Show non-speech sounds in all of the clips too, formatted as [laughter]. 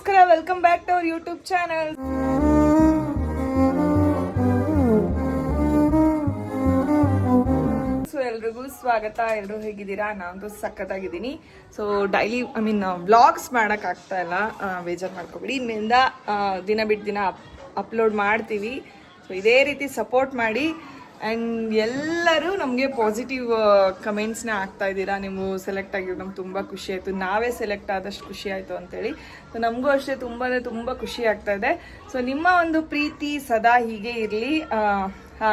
ನಮಸ್ಕಾರ welcome back to our YouTube channel so ಎಲ್ರಿಗೂ ಸ್ವಾಗತ ಎಲ್ಲರೂ ಹೇಗಿದ್ದೀರಾ? ನಾನು ಸಖತ್ತಾಗಿದ್ದೀನಿ. So daily I mean vlogs ಆಗ್ತಾ ಇಲ್ಲ. ಬೇಜಾರು ಮಾಡ್ಕೊಬಿಡಿ. ಇನ್ಮೇಲಿಂದ ದಿನ ಬಿಟ್ಟು ದಿನ ಅಪ್ಲೋಡ್ ಮಾಡ್ತೀವಿ. ಸೊ ಇದೇ ರೀತಿ ಸಪೋರ್ಟ್ ಮಾಡಿ ಆ್ಯಂಡ್ ಎಲ್ಲರೂ ನಮಗೆ ಪಾಸಿಟಿವ್ ಕಮೆಂಟ್ಸ್ನೇ ಆಗ್ತಾ ಇದ್ದೀರಾ. ನೀವು ಸೆಲೆಕ್ಟ್ ಆಗಿರೋದು ನಮ್ಗೆ ತುಂಬ ಖುಷಿ ಆಯಿತು. ನಾವೇ ಸೆಲೆಕ್ಟ್ ಆದಷ್ಟು ಖುಷಿ ಆಯಿತು ಅಂತೇಳಿ. ಸೊ ನಮಗೂ ಅಷ್ಟೇ ತುಂಬಾ ತುಂಬ ಖುಷಿ ಆಗ್ತಾ ಇದೆ. ಸೊ ನಿಮ್ಮ ಒಂದು ಪ್ರೀತಿ ಸದಾ ಹೀಗೆ ಇರಲಿ.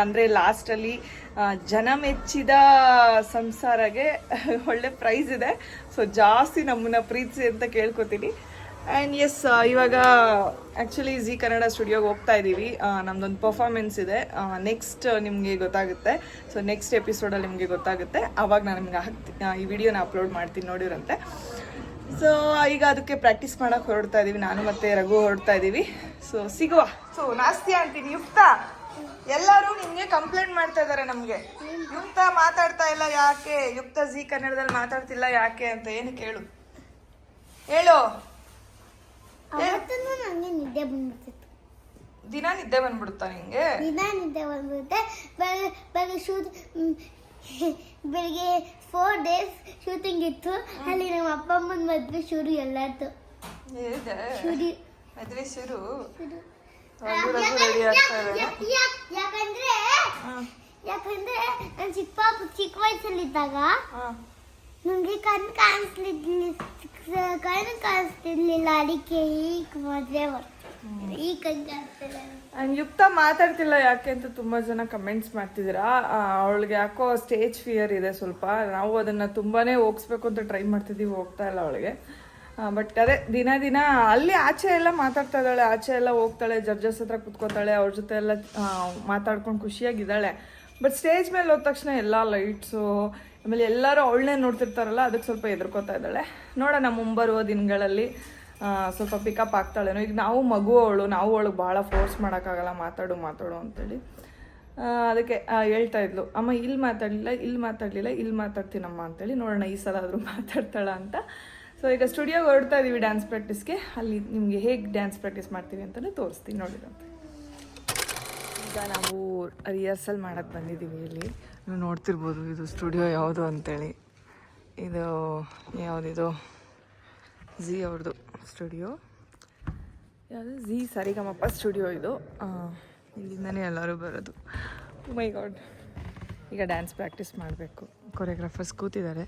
ಅಂದರೆ ಲಾಸ್ಟಲ್ಲಿ ಜನ ಮೆಚ್ಚಿದ ಸಂಸಾರಗೆ [laughs] ಒಳ್ಳೆ ಪ್ರೈಸ್ ಇದೆ. ಸೊ ಜಾಸ್ತಿ ನಮ್ಮನ್ನ ಪ್ರೀತಿಸಿ ಅಂತ ಕೇಳ್ಕೊತೀನಿ. ಆ್ಯಂಡ್ ಎಸ್ ಇವಾಗ ಆ್ಯಕ್ಚುಲಿ ಝಿ ಕನ್ನಡ ಸ್ಟುಡಿಯೋಗೆ ಹೋಗ್ತಾ ಇದ್ದೀವಿ ನಮ್ದೊಂದು ಪರ್ಫಾರ್ಮೆನ್ಸ್ ಇದೆ. ನೆಕ್ಸ್ಟ್ ನಿಮಗೆ ಗೊತ್ತಾಗುತ್ತೆ. ಸೊ ನೆಕ್ಸ್ಟ್ ಎಪಿಸೋಡಲ್ಲಿ ನಿಮಗೆ ಗೊತ್ತಾಗುತ್ತೆ. ಆವಾಗ ನಾನು ನಿಮ್ಗೆ ಹಾಕ್ತಿ ಈ ವಿಡಿಯೋನ ಅಪ್ಲೋಡ್ ಮಾಡ್ತೀನಿ ನೋಡಿರಂತೆ. ಸೊ ಈಗ ಅದಕ್ಕೆ ಪ್ರಾಕ್ಟೀಸ್ ಮಾಡೋಕೆ ಹೊರಡ್ತಾ ಇದ್ದೀವಿ ನಾನು ಮತ್ತು ರಘು ಹೊರಡ್ತಾ ಇದ್ದೀವಿ ಸೊ ಸಿಗುವ. ಸೊ ನಾಸ್ತಿ ಅಂತೀನಿ ಯುಕ್ತ ಎಲ್ಲರೂ ನಿಮಗೆ ಕಂಪ್ಲೇಂಟ್ ಮಾಡ್ತಾ ಇದ್ದಾರೆ ನಮಗೆ. ಯುಕ್ತ ಮಾತಾಡ್ತಾ ಇಲ್ಲ ಯಾಕೆ? ಯುಕ್ತ ಝೀ ಕನ್ನಡದಲ್ಲಿ ಮಾತಾಡ್ತಿಲ್ಲ ಯಾಕೆ ಅಂತ ಏನು ಕೇಳು. ಹೇಳು. ನನಗೆ ನಿದ್ದೆ ಬಂದ್ಬಿಡ್ತಿತ್ತು. ದಿನ ನಿದ್ದೆ ಬಂದ್ಬಿಡುತ್ತಾ ನಿಂಗೆ? ದಿನ ನಿದ್ದೆ ಬಂದ್ಬಿಡುತ್ತೆ. ಬೆಳಗ್ಗೆ ಬೆಳಗ್ಗೆ ಶೂಟ್ [laughs] ಬೆಳಿಗ್ಗೆ ಫೋರ್ ಡೇಸ್ ಶೂಟಿಂಗ್ ಇತ್ತು. ಅಲ್ಲಿ ನಮ್ಮ ಅಪ್ಪ ಅಮ್ಮನ ಮದ್ವೆ ಶುರು ಎಲ್ಲಾರ್ದು. ಶುರು. ಮದ್ವೆ ಶುರು? ರೆಡಿ ಯಾಕಂದ್ರೆ ಯಾಕಂದ್ರೆ ನಾನು ಚಿಕ್ಕ ಚಿಕ್ಕ ವಯಸ್ಸಲ್ಲಿದ್ದಾಗ ನಂಗೆ ನನಗೆ ಕಣ್ಣು ಕಾಣಿಸ್ಲಿರ್ಲಿಲ್ಲ ಕಣ್ಣು ಕಾಣಿಸ್ತಿರ್ಲಿಲ್ಲ. ಅದಕ್ಕೆ ಈಗ ಮದುವೆ ಯುಕ್ತ ಮಾತಾಡ್ತಿಲ್ಲ ಯಾಕೆ ಅಂತ ತುಂಬಾ ಜನ ಕಮೆಂಟ್ಸ್ ಮಾಡ್ತಿದ್ದೀರಾ? ಅವಳಿಗೆ ಯಾಕೋ ಸ್ಟೇಜ್ ಫಿಯರ್ ಇದೆ ಸ್ವಲ್ಪ. ನಾವು ಅದನ್ನ ತುಂಬಾನೇ ಹೋಗ್ಸ್ಬೇಕು ಅಂತ ಟ್ರೈ ಮಾಡ್ತಿದ್ದೀವಿ ಹೋಗ್ತಾ ಇಲ್ಲ ಅವಳಿಗೆ. ಬಟ್ ಅದೇ ದಿನ ದಿನ ಅಲ್ಲಿ ಆಚೆ ಎಲ್ಲ ಮಾತಾಡ್ತಾ ಇದ್ದಾಳೆ ಆಚೆ ಎಲ್ಲ ಹೋಗ್ತಾಳೆ ಜಡ್ಜಸ್ ಹತ್ರ ಕುತ್ಕೋತಾಳೆ ಅವ್ರ ಜೊತೆ ಎಲ್ಲ ಮಾತಾಡ್ಕೊಂಡು ಖುಷಿಯಾಗಿದ್ದಾಳೆ. ಬಟ್ ಸ್ಟೇಜ್ ಮೇಲೆ ಹೋದ ತಕ್ಷಣ ಎಲ್ಲ ಲೈಟ್ಸು ಆಮೇಲೆ ಎಲ್ಲರೂ ಅವಳನ್ನೇ ನೋಡ್ತಿರ್ತಾರಲ್ಲ, ಅದಕ್ಕೆ ಸ್ವಲ್ಪ ಹೆದರ್ಕೋತಾ ಇದ್ದಾಳೆ. ನೋಡೋಣ ಮುಂಬರುವ ದಿನಗಳಲ್ಲಿ ಸ್ವಲ್ಪ ಪಿಕಪ್ ಆಗ್ತಾಳೇನೋ. ಈಗ ನಾವು ಮಗು ಅವಳು, ನಾವು ಅವಳಿಗೆ ಭಾಳ ಫೋರ್ಸ್ ಮಾಡೋಕ್ಕಾಗಲ್ಲ, ಮಾತಾಡು ಮಾತಾಡು ಅಂತೇಳಿ. ಅದಕ್ಕೆ ಹೇಳ್ತಾ ಇದ್ಲು. ಅಮ್ಮ, ಇಲ್ಲಿ ಮಾತಾಡಲಿಲ್ಲ ಇಲ್ಲಿ ಮಾತಾಡಲಿಲ್ಲ, ಇಲ್ಲಿ ಮಾತಾಡ್ತೀನಮ್ಮ ಅಂತೇಳಿ ನೋಡೋಣ ಈ ಸಲ ಆದರೂ ಮಾತಾಡ್ತಾಳ ಅಂತ. ಸೊ ಈಗ ಸ್ಟುಡಿಯೋಗೆ ಹೊರಡ್ತಾ ಇದ್ದೀವಿ ಡ್ಯಾನ್ಸ್ ಪ್ರಾಕ್ಟೀಸ್ಗೆ ಅಲ್ಲಿ ನಿಮಗೆ ಹೇಗೆ ಡ್ಯಾನ್ಸ್ ಪ್ರಾಕ್ಟೀಸ್ ಮಾಡ್ತೀವಿ ಅಂತಲೇ ತೋರಿಸ್ತೀನಿ, ನೋಡಿದಂತೆ. ಈಗ ನಾವು ರಿಹರ್ಸಲ್ ಮಾಡೋಕ್ಕೆ ಬಂದಿದ್ದೀವಿ ಇಲ್ಲಿ. ನೀವು ನೋಡ್ತಿರ್ಬೋದು, ಇದು ಸ್ಟುಡಿಯೋ ಯಾವುದು ಅಂತೇಳಿ. ಇದು ಯಾವುದಿದು? ಝೀ ಅವ್ರದ್ದು ಸ್ಟುಡಿಯೋ. ಯಾವುದು? ಝೀ ಸರಿಗಮಪ್ಪ ಸ್ಟುಡಿಯೋ ಇದು. ಇಲ್ಲಿಂದನೇ ಎಲ್ಲರೂ ಬರೋದು. ಮೈ ಗಾಡ್ ಈಗ ಡ್ಯಾನ್ಸ್ ಪ್ರಾಕ್ಟೀಸ್ ಮಾಡಬೇಕು. ಕೊರಿಯೋಗ್ರಾಫರ್ಸ್ ಕೂತಿದ್ದಾರೆ.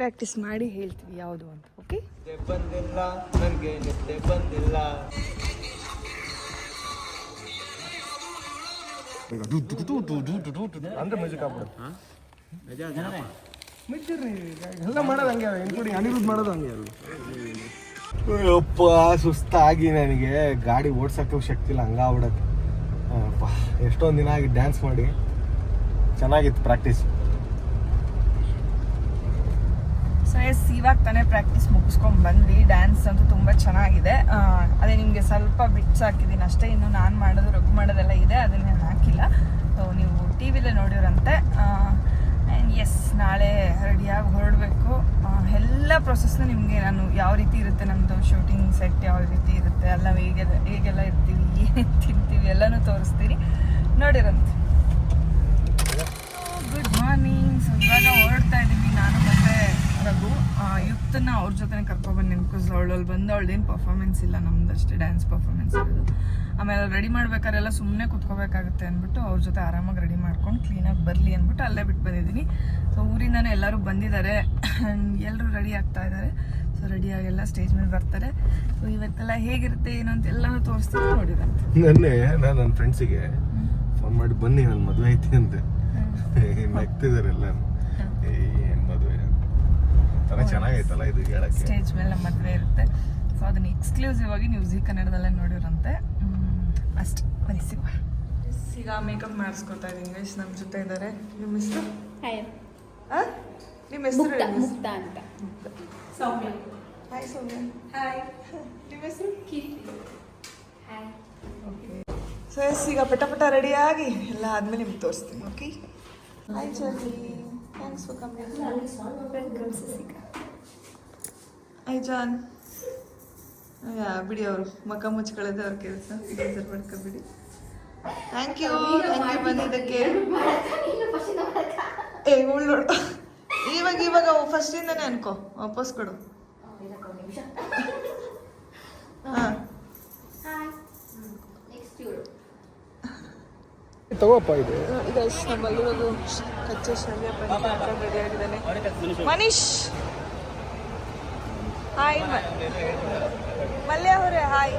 ಪ್ರಾಕ್ಟೀಸ್ ಮಾಡಿ ಹೇಳ್ತೀವಿ ಯಾವುದು ಅಂತ ಓಕೆ ಬಂದಿಲ್ಲ ನನಗೆ ಬಂದಿಲ್ಲ. ಅಂದ್ರೆ ಮ್ಯೂಸಿಕ್ ಎಲ್ಲ ಮಾಡೋದು ಹಂಗೆ ಇನ್ಕ್ಲೂಡಿಂಗ್ ಅನಿರುದ್ಧ ಮಾಡೋದು ಹಂಗೆ ಅಪ್ಪ ಸುಸ್ತಾಗಿ ನನಗೆ ಗಾಡಿ ಓಡ್ಸೋಕ್ಕೂ ಶಕ್ತಿ ಇಲ್ಲ, ಹಂಗಾಗ್ಬಿಡತ್ತೆ. ಎಷ್ಟೊಂದು ದಿನ ಆಗಿ ಡ್ಯಾನ್ಸ್ ಮಾಡಿ. ಚೆನ್ನಾಗಿತ್ತು ಪ್ರಾಕ್ಟೀಸ್ ಸೊ ಎಸ್ ಇವಾಗ ತಾನೇ ಪ್ರಾಕ್ಟೀಸ್ ಮುಗಿಸ್ಕೊಂಡು ಬಂದ್ವಿ. ಡ್ಯಾನ್ಸ್ ಅಂತೂ ತುಂಬ ಚೆನ್ನಾಗಿದೆ. ಅದೇ ನಿಮಗೆ ಸ್ವಲ್ಪ ಬಿಟ್ಸ್ ಹಾಕಿದ್ದೀನಿ ಅಷ್ಟೇ. ಇನ್ನು ನಾನು ಮಾಡೋದು ರಘು ಮಾಡೋದೆಲ್ಲ ಇದೆ. ಅದನ್ನ ನಾನು ಹಾಕಿಲ್ಲ. ಸೊ ನೀವು ಟಿ ವಿಲೇ ನೋಡಿರಂತೆ ಆ್ಯಂಡ್ ಎಸ್ ನಾಳೆ ರೆಡಿಯಾಗಿ ಹೊರಡಬೇಕು. ಎಲ್ಲ ಪ್ರೊಸೆಸ್ನ ನಿಮಗೆ ನಾನು ಯಾವ ರೀತಿ ಇರುತ್ತೆ ನಮ್ಮದು ಶೂಟಿಂಗ್ ಸೆಟ್ ಯಾವ ರೀತಿ ಇರುತ್ತೆ, ಎಲ್ಲ ಹೇಗೆಲ್ಲ ಹೇಗೆಲ್ಲ ಇರ್ತೀವಿ ಏನೇನು ತಿಂತೀವಿ ಎಲ್ಲನೂ ತೋರಿಸ್ತೀನಿ. ನೋಡಿರಂತೆ ಗುಡ್ ಮಾರ್ನಿಂಗ್ ಸೊ ಹೊರಡ್ತಾ ಇದ್ದೀವಿ ನಾನು ಮತ್ತೆ ರಘು ಆ, ಯುಕ್ತನ ಅವ್ರ ಜೊತೆ ಕರ್ಕೊಬಂದು ಬಿಕಾಸ್ ಅವಳಲ್ಲಿ ಬಂದು ಅವಳದೇನು ಪರ್ಫಾರ್ಮೆನ್ಸ್ ಇಲ್ಲ ನಮ್ದು ಅಷ್ಟೇ ಡ್ಯಾನ್ಸ್ ಪರ್ಫಾರ್ಮೆನ್ಸ್ ಇರೋದು. ಆಮೇಲೆ ರೆಡಿ ಮಾಡ್ಬೇಕಾರೆಲ್ಲ ಸುಮ್ಮನೆ ಕುತ್ಕೋಬೇಕಾಗುತ್ತೆ ಅಂದ್ಬಿಟ್ಟು ಅವ್ರ ಜೊತೆ ಆರಾಮಾಗಿ ರೆಡಿ ಮಾಡ್ಕೊಂಡು ಕ್ಲೀನಾಗಿ ಬರಲಿ ಅಂದ್ಬಿಟ್ಟು ಅಲ್ಲೇ ಬಿಟ್ಟು ಬಂದಿದ್ದೀನಿ. ಸೊ ಊರಿಂದನೇ ಎಲ್ಲರೂ ಬಂದಿದ್ದಾರೆ [clears throat] ಎಲ್ಲರೂ ರೆಡಿ ಆಗ್ತಾ ಇದ್ದಾರೆ ಸೊ ರೆಡಿಯಾಗೆಲ್ಲ ಸ್ಟೇಜ್ ಮೇಲೆ ಬರ್ತಾರೆ. ಸೊ ಇವತ್ತೆಲ್ಲ ಹೇಗಿರುತ್ತೆ ಏನು ಅಂತ ಎಲ್ಲನೂ ತೋರಿಸ್ತೀನಿ ನೋಡಿರಂತೆ ನನ್ನೆ ನಾನು ನನ್ನ ಫ್ರೆಂಡ್ಸಿಗೆ ಫೋನ್ ಮಾಡಿ ಬನ್ನಿ ನನ್ನ ಮದುವೆ ಐತಿ ಅಂತೆ [laughs] ನಗ್ತಿದ್ದಾರೆ ಎಲ್ಲ ಏನು ಮದುವೆ ಒಂಥರ ಚೆನ್ನಾಗೈತಲ್ಲ ಇದು ಹೇಳಕ್ಕೆ. ಸ್ಟೇಜ್ ಮೇಲೆ ನಮ್ಮ ಮದುವೆ ಇರುತ್ತೆ. ಸೊ ಅದನ್ನ ಎಕ್ಸ್ಕ್ಲೂಸಿವ್ ಆಗಿ ನೀವು ಜಿ ಕನ್ನಡದಲ್ಲೇ ನೋಡಿರಂತೆ. ಅಷ್ಟು. ಬನ್ನಿ ಸಿಗುವ. ಈಗ ಮೇಕಪ್ ಮಾಡಿಸ್ಕೊತಾ ಇದ್ದೀನಿ ಇಂಗ್ಲೀಷ್ ನಮ್ಮ ಜೊತೆ ಇದ್ದಾರೆ. ನಿಮ್ಮ ಹೆಸರು? ನಿಮ್ಮ ಹೆಸರು. ಮುಕ್ತ ಅಂತ. ಹಾಯ್ ಸೌಮ್ಯ. ಹಾಯ್ ನಿಮ್ಮ ಹೆಸರು? ಸೊ ಎಸ್ ಈಗ ಪಟ ಪಟ ರೆಡಿಯಾಗಿ ಎಲ್ಲ ಆದ್ಮೇಲೆ ನಿಮ್ಗೆ ತೋರಿಸ್ತೀನಿ okay hi Charlie thanks for coming hi John ಯಾ ಬಿಡಿ ಅವರು. ಮಕ ಮುಚ್ಕೊಳ್ಳೋದು ಅವ್ರ ಕೆಲಸ. ಬೇಜಾರು ಮಾಡ್ಕೊಬಿಡಿ ಥ್ಯಾಂಕ್ ಯು ಥ್ಯಾಂಕ್ ಯು ಬಂದಿದ್ದಕ್ಕೆ. ಏ ಉಳ್ಳೋಡು ಇವಾಗ ಇವಾಗ ಫಸ್ಟಿಂದನೇ ಅನ್ಕೋ. ವಾಪಸ್ ಕೊಡು ಹಾಂ ತಗೋಪ್ಪ ಇದು. ಗೈಸ್ ನಮ್ಮಲ್ಲಿರೋದು ಕಚ್ಚೆ ಶಾಲೆ ರೆಡಿ ಆಗಿದ್ದಾನೆ. ಮನೀಶ್! ಹಾಯ್ ಮಲ್ಯ ಅವರೇ ಹಾಯ್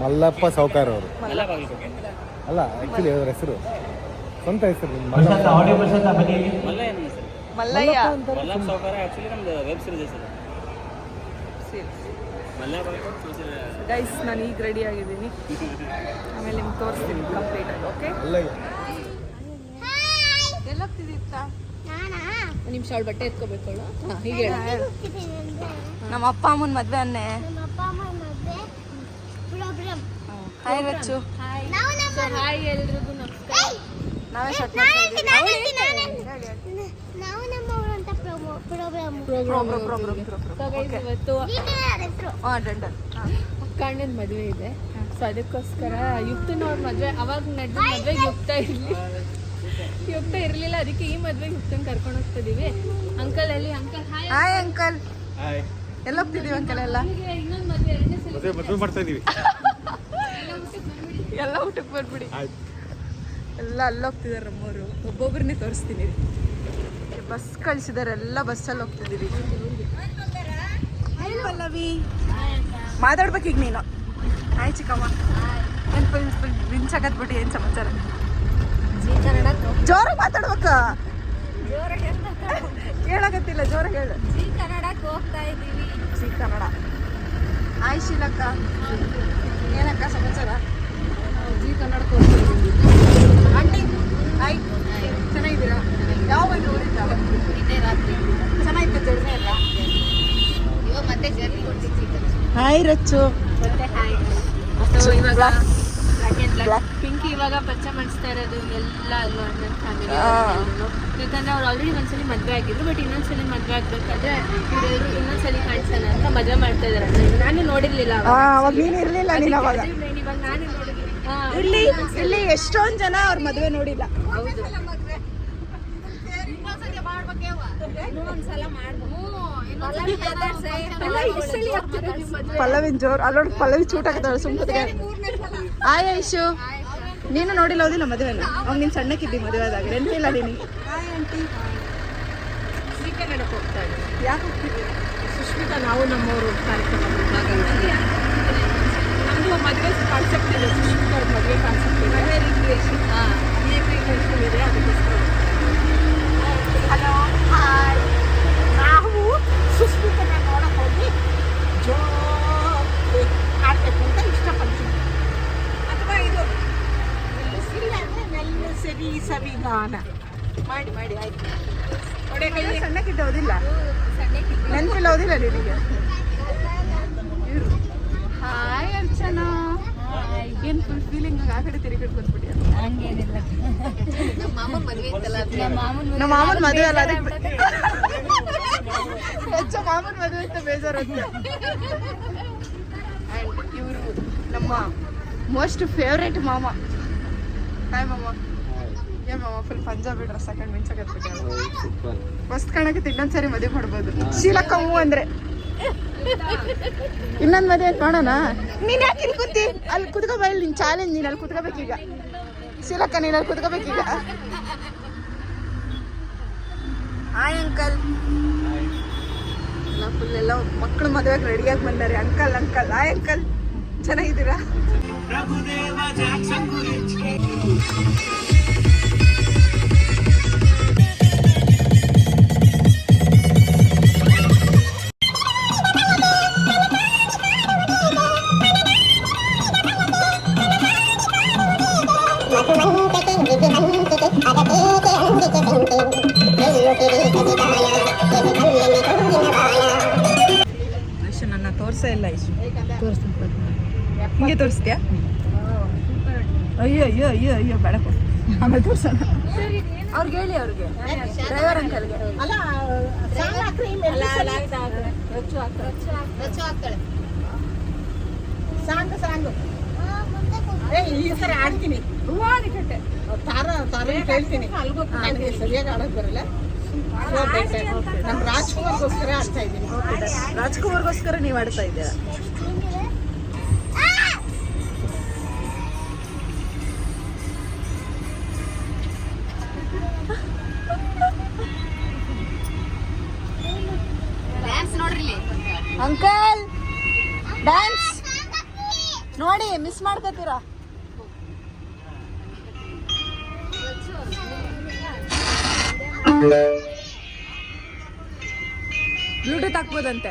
ಮಲ್ಲಪ್ಪ ಸಾವುಕಾರ ಅವರು. ಅಲ್ಲ ಆಕ್ಚುಲಿ ಅವ್ರ ಹೆಸರು. ಸ್ವಂತ ಹೆಸರು ಮಲ್ಲಯ್ಯ ಮಲ್ಲಪ್ಪ ಸಾವುಕಾರ ಆ್ಯಕ್ಚುಲಿ ನಮ್ದು ವೆಬ್ ಸೀರೀಸ್ ಹೆಸರು ಮಲ್ಲಪ್ಪ ಗೈಸ್ ನಾನು ಈಗ ರೆಡಿ ಆಗಿದ್ದೀನಿ. ಆಮೇಲೆ ನಿಮ್ಗೆ ತೋರಿಸ್ತೀನಿ ಕಂಪ್ಲೀಟ್ ಆಗಿ ಓಕೆ ಎಲ್ಲೋಗ್ತಿದ್ದೀಪ್ಪ? ನಿಮಿಷ ಅವಳು ಬಟ್ಟೆ ಎತ್ಕೋಬೇಕು ಅವಳು. ಹೀಗೆ ನಮ್ಮ ಅಪ್ಪ ಅಮ್ಮನ ಮದ್ವೆ ಅನ್ನೆ. ನಮ್ಮ ಅಪ್ಪ ಅಮ್ಮ ಮದುವೆ. Problem hi Rachu. ನಮ್ಮ ಹಾಯ್ ಎಲ್ರಿಗೂ ನಮಸ್ಕಾರ. ನಾವೇ ಶಟ್ ನಾವು ನಮ್ಮವರು ಅಂತ ಪ್ರೋಗ್ರಾಮ್ So guys, ಇವತ್ತು ಹೆಸರು ಹಾಂ ಡಂಡನ್ ಅಕ್ಕಣ್ಣನ ಮದುವೆ ಇದೆ. ಸೊ ಅದಕ್ಕೋಸ್ಕರ ಯುಕ್ತನವ್ರ ಮದುವೆ ಅವಾಗ ನಡೆದ ಮದುವೆ ಯುಕ್ತ ಇರ್ಲಿ ಯುಕ್ತ ಇರ್ಲಿಲ್ಲ ಅದಕ್ಕೆ ಈ ಮದುವೆ ಯುಕ್ತನ ಕರ್ಕೊಂಡು ಹೋಗ್ತಿದೀವಿ. ಅಂಕಲ್ ಅಲ್ಲಿ ಅಂಕಲ್ ಹಾಯ್ ಹಾಯ್ ಅಂಕಲ್ ಹೋಗ್ತಿದೀವಿ ಅಂಕಲ್ ಎಲ್ಲ. ಇನ್ನೊಂದು ಮದುವೆ ಎರಡನೇ ಸಲ ಮದುವೆ ಮಾಡ್ತಾ ಇದೀವಿ. ಎಲ್ಲ ಊಟಕ್ಕೆ ಬರ್ಬಿಡಿ ಎಲ್ಲ ಅಲ್ಲೋಗ್ತಿದಾರೆ ನಮ್ಮವರು. ಒಬ್ಬೊಬ್ಬರನ್ನೇ ತೋರಿಸ್ತೀನಿ. ಬಸ್ ಕಳಿಸಿದಾರೆ ಎಲ್ಲ ಬಸ್ಸಲ್ಲಿ ಹೋಗ್ತಿದ್ದೀವಿ ಪಲ್ಲವಿ. ಮಾತಾಡ್ಬೇಕು ಈಗ ನೀನು. ಹಾಯ್ ಚಿಕ್ಕಮ್ಮ. ಫುಲ್ ಮಿಂಚಾಕತ್ಬಿಟ್ಟು ಏನು ಸಮಾಚಾರ? ಜೋರಾಗಿ ಮಾತಾಡ್ಬೇಕ. ಕೇಳಾಗತ್ತಿಲ್ಲ ಜೋರಾಗಿ ಹೇಳು. ಕನ್ನಡಕ್ಕೆ ಹೋಗ್ತಾ ಇದ್ದೀವಿ ಸಿ ಕನ್ನಡ. ಹಾಯ್ ಶೀಲಕ್ಕ ಏನಕ್ಕ ಸಮಾಚಾರ? ಜಿ ಕನ್ನಡಕ್ಕೆ ಹೋಗ್ತಾ ಇದ್ದೀವಿ ಆಂಟಿ ಹಾಯ್ ಚೆನ್ನಾಗಿದ್ದೀರಾ? ಯಾವ ಬಂದು ಊರಿಂದ? ಇದೇ ರಾತ್ರಿ. ಚೆನ್ನಾಗಿತ್ತು ಜರ್ನಿ ಎಲ್ಲ ಇವಾಗ ಮತ್ತೆ ಜರ್ನಿ ಹಾಯ್ ರಚ್ಚು. ಮತ್ತೆ ಹಾಯ್ ಸೊ ಇವಾಗ ಪಿಂಕಿ ಇವಾಗ ಪರಿಚಯ ಮಾಡಿಸ್ತಾ ಇರೋದು ಎಲ್ಲ ಅಲ್ಲೂ ಅಣ್ಣನ ಫ್ಯಾಮಿಲಿ ಯಾಕಂದ್ರೆ ಅವ್ರು ಆಲ್ರೆಡಿ ಒಂದ್ಸಲಿ ಮದುವೆ ಆಗಿದ್ರು ಬಟ್ ಇನ್ನೊಂದ್ಸಲಿ ಮದುವೆ ಆಗ್ಬೇಕಾದ್ರೆ ಇವರೆಲ್ಲರೂ ಇನ್ನೊಂದ್ಸಲಿ ಕಾಣಿಸೋಣ ಅಂತ ಮದುವೆ ಮಾಡ್ತಾ ಇದಾರೆ. ನಾನು ನೋಡಿರ್ಲಿಲ್ಲ ಅವಾಗ. ಅವಾಗ ನೀನು ಇರಲಿಲ್ಲ ನೀನು ಅವಾಗ. ಅದೇ ಇವಾಗ ನಾನೇ ನೋಡಿದ್ದೀನಿ. ಹಾ, ಇಲ್ಲಿ ಇಲ್ಲಿ ಎಷ್ಟೊಂದು ಜನ ಅವ್ರ ಮದುವೆ ನೋಡಿಲ್ಲ. ಹೌದು ಇನ್ನೊಂದ್ಸಲ ಮಾಡ್ಬೋದು. ಪಲ್ಲವಿ ಮಾತಾಡ್ಸೆ. ಪಲ್ಲವಿ ಈ ಸಲ ಆಗ್ತಿದೆ ನಿಮ್ ಮದ್ವೆ. ಪಲ್ಲವಿನ್ ಜೋರ್ ಅಲ್ಲೋಡ್ ಪಲ್ಲವಿ ಚೂಟ್ ಹಾಕ್ತಾಳೆ ಸುಮ್ಮನೆ ಹಾಯ್ ಐಶು. ನೀನು ನೋಡಿಲ್ಲ ಹೋದಿಲ್ಲ ಮದುವೆನ? ಅವ್ ನೀನು ಸಣ್ಣಕ್ಕಿದ್ದಿ ಮದುವೆ ಆದಾಗ. ನೆನಪಿಲ್ಲ ನೀನು. ಯಾಕೆ ಸುಷ್ಮಿತಾ ನಾವು ನಮ್ಮವರು ಕಾರ್ಯಕ್ರಮ ನಮ್ಮದು ಮದುವೆ ಕಾನ್ಸೆಪ್ಟ್ ಇದೆ. ಸುಷ್ಮಿತಾ ಅವ್ರ ಮದುವೆ ಕಾನ್ಸೆಪ್ಟ್ ಹಾಂ ಇದೆ. ಅದಕ್ಕೋಸ್ಕರ ಹಲೋ ಹಾಯ್ ನಾವು ಸುಷ್ಮಿತನ ನೋಡಕ್ ಹೋಗಿ ಜೋಲಿ ಆಡ್ಬೇಕು ಅಂತ ಇಷ್ಟಪಡ್ತೀವಿ ಅಥವಾ ಇದು ನಿಲ್ಲಿಸಿಲ್ಲ ಅಂದ್ರೆ ನೆಲ್ಲ ಸರಿ ಸವಿಗಾನ ಮಾಡಿ ಮಾಡಿ ಆಯ್ತು ನೋಡಿ ಸಣ್ಣಕ್ಕಿದ್ದ ಓದಿಲ್ಲ ನೆನಪಿಲ್ಲ ಓದಿಲ್ಲ ನಿನಗೆ ಹಾಯ್ ಅರ್ಚನಾ ಏನು ಫುಲ್ ಫೀಲಿಂಗ್ ಆ ಕಡೆ ತಿರುಗಿ ಬಂದ್ಬಿಡಿ ಹಂಗೇನಿಲ್ಲ ನಮ್ಮ ಮಾಮನ ಮದುವೆ ಇತ್ತಲ್ಲ ನಮ್ಮ ಮಾಮನ ಮದುವೆ ಅಲ್ಲ ಅದಕ್ಕೆ ಹೆಚ್ಚು ಮಾಮೂನ್ ಮದುವೆ ಅಂತ ಬೇಜಾರು ಆ್ಯಂಡ್ ಇವರು ನಮ್ಮ ಮೋಸ್ಟ್ ಫೇವ್ರೇಟ್ ಮಾಮ. ಹಾಯ್ ಮಾಮ. ಏ ಮಾಮ ಫುಲ್ ಪಂಜಾಬಿ ಡ್ರೆಸ್ ಹಾಕೊಂಡು ಮಿಂಚಾಗತ್ತೆ ಮಸ್ತ್ ಕಾಣಕ್ಕೆ ಇನ್ನೊಂದ್ ಸರಿ ಮದುವೆ ಮಾಡ್ಬೋದು. ಶೀಲಕ್ಕ ಹೂ ಅಂದ್ರೆ. ಇನ್ನೊಂದ್ ಮದುವೆ ಮಾಡೋಣ? ನೀನ್ ಯಾಕೆ ಇಲ್ಲಿ ಕೂತಿ? ಅಲ್ಲಿ ಕುತ್ಕೋ ನೀ ನಿನ್ ಚಾಲೆಂಜ್ ನೀನ್ ಅಲ್ಲಿ ಕುತ್ಕೋಬೇಕೀಗ. ಶೀಲಕ್ಕ ನೀನ್ ಅಲ್ಲಿ ಕುತ್ಕೋಬೇಕೀಗ? ಹಾಯ್ ಅಂಕಲ್ ಎಲ್ಲ ಫುಲ್ ಎಲ್ಲ ಮಕ್ಕಳು ಮದುವೆಗೆ ರೆಡಿಯಾಗಿ ಬಂದಾರೆ. ಅಂಕಲ್ ಅಂಕಲ್ ಹಾಯ್ ಅಂಕಲ್ ಚೆನ್ನಾಗಿದ್ದೀರಾ? ಆಮೇಲೆ ತೋರ್ಸೋಣ. ಅವ್ರಿಗೆ ಹೇಳಿ ಅವ್ರಿಗೆ. ಡ್ರೈವರ್ ಅಂಕಲ್ಗೆ. ಸಾಂಗ್ ಸಾಂಗ್ ಏ ಈ ಸರ ಆಡ್ತೀನಿ ತಾರ ತಾರ ಕೇಳ್ತೀನಿ ನನಗೆ ಸರಿಯಾಗಿ ಆಡೋಕ್ ಬರಲ್ಲ. ನಮ್ಮ ರಾಜ್ಕುಮಾರ್ಗೋಸ್ಕರ ಆಡ್ತಾ ಇದ್ದೀನಿ. ರಾಜ್ಕುಮಾರ್ಗೋಸ್ಕರ ನೀವು ಆಡ್ತಾ ಇದ್ದೀರಾ? ಅಂಕಲ್ ಡ್ಯಾನ್ಸ್ ನೋಡಿ ಮಿಸ್ ಮಾಡ್ಕೋತೀರಾ? ಬ್ಲೂಟೂತ್ ಹಾಕ್ಬೋದಂತೆ.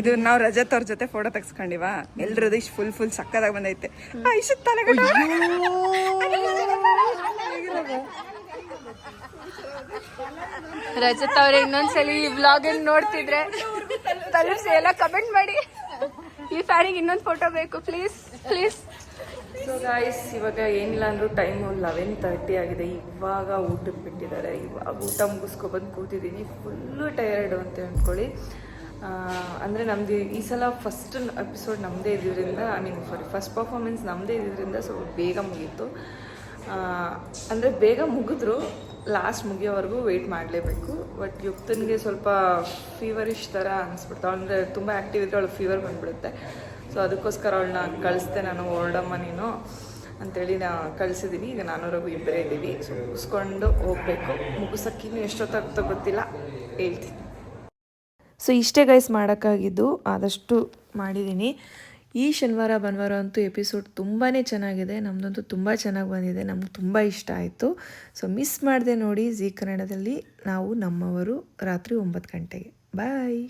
ಇದು ನಾವು ರಜತ್ ಅವ್ರ ಜೊತೆ ಫೋಟೋ ತೆಗ್ಸ್ಕೊಂಡಿವ? ಎಲ್ರದ್ದು ಇಷ್ಟು ಫುಲ್ ಫುಲ್ ಸಕ್ಕದಾಗ ಬಂದೈತೆ. ಇಷ್ಟು ರಜತ್ ಅವ್ರ ಇನ್ನೊಂದ್ಸಲಿ ಈ ವ್ಲಾಗ್ ನೋಡ್ತಿದ್ರೆ ತಲುಪಿಸಿ ಎಲ್ಲ ಕಮೆಂಟ್ ಮಾಡಿ. ಈ ಫ್ಯಾನಿಗೆ ಇನ್ನೊಂದು ಫೋಟೋ ಬೇಕು ಪ್ಲೀಸ್ ಪ್ಲೀಸ್ ಸೊ ಗಾಯ್ಸ್ ಇವಾಗ ಏನಿಲ್ಲ ಅಂದರೂ ಟೈಮು ಲೆವೆನ್ ತರ್ಟಿ ಆಗಿದೆ. ಇವಾಗ ಊಟಕ್ಕೆ ಬಿಟ್ಟಿದ್ದಾರೆ. ಇವಾಗ ಊಟ ಮುಗಿಸ್ಕೊಬಂದು ಕೂತಿದ್ದೀನಿ ಫುಲ್ಲು ಟಯರ್ಡು ಅಂತ ಅಂದ್ಕೊಳ್ಳಿ. ಅಂದರೆ ನಮ್ಮದು ಈ ಸಲ ಫಸ್ಟ್ ಎಪಿಸೋಡ್ ನಮ್ಮದೇ ಇದ್ದಿದ್ದರಿಂದ I mean sorry first performance ನಮ್ಮದೇ ಇದ್ದಿದ್ದರಿಂದ ಸೊ ಬೇಗ ಮುಗೀತು. ಅಂದರೆ ಬೇಗ ಮುಗಿದ್ರು. ಲಾಸ್ಟ್ ಮುಗಿಯೋವರೆಗೂ ವೆಯ್ಟ್ ಮಾಡಲೇಬೇಕು. ಬಟ್ ಯುಕ್ತನಿಗೆ ಸ್ವಲ್ಪ ಫೀವರಿಶ್ ಥರ ಅನಿಸ್ಬಿಡ್ತು. ಅಂದರೆ ತುಂಬ ಆ್ಯಕ್ಟಿವ್ ಇದ್ದರೆ ಅವಳು ಫೀವರ್ ಬಂದ್ಬಿಡುತ್ತೆ. ಸೊ ಅದಕ್ಕೋಸ್ಕರ ಅವಳನ್ನ ಕಳಿಸ್ದೆ ನಾನು ಹೊರಡಮ್ಮ ನೀನು ಅಂತೇಳಿ ನಾ ಕಳಿಸಿದ್ದೀನಿ ಈಗ ನಾನು ರಘು ಇಬ್ಬರೇ ಇದ್ದೀವಿ. ಸೊ ಮುಗಿಸ್ಕೊಂಡು ಹೋಗ್ಬೇಕು. ಮುಗಿಸೋಕ್ಕಿನ್ನೂ ಎಷ್ಟೊತ್ತಾಗುತ್ತೋ ಗೊತ್ತಿಲ್ಲ. ಹೇಳ್ತೀನಿ. ಸೊ ಇಷ್ಟೇ ಗೈಸ್ ಮಾಡೋಕ್ಕಾಗಿದ್ದು ಆದಷ್ಟು ಮಾಡಿದ್ದೀನಿ ಈ ಶನಿವಾರ, ಭಾನುವಾರ ಅಂತೂ ಎಪಿಸೋಡ್ ತುಂಬಾ ಚೆನ್ನಾಗಿದೆ. ನಮ್ಮದಂತೂ ತುಂಬ ಚೆನ್ನಾಗಿ ಬಂದಿದೆ. ನಮ್ಗೆ ತುಂಬ ಇಷ್ಟ ಆಯಿತು. ಸೊ ಮಿಸ್ ಮಾಡಿದೆ ನೋಡಿ ಜಿ ಕನ್ನಡದಲ್ಲಿ ನಾವು ನಮ್ಮವರು ರಾತ್ರಿ ಒಂಬತ್ತು ಗಂಟೆಗೆ. ಬಾಯ್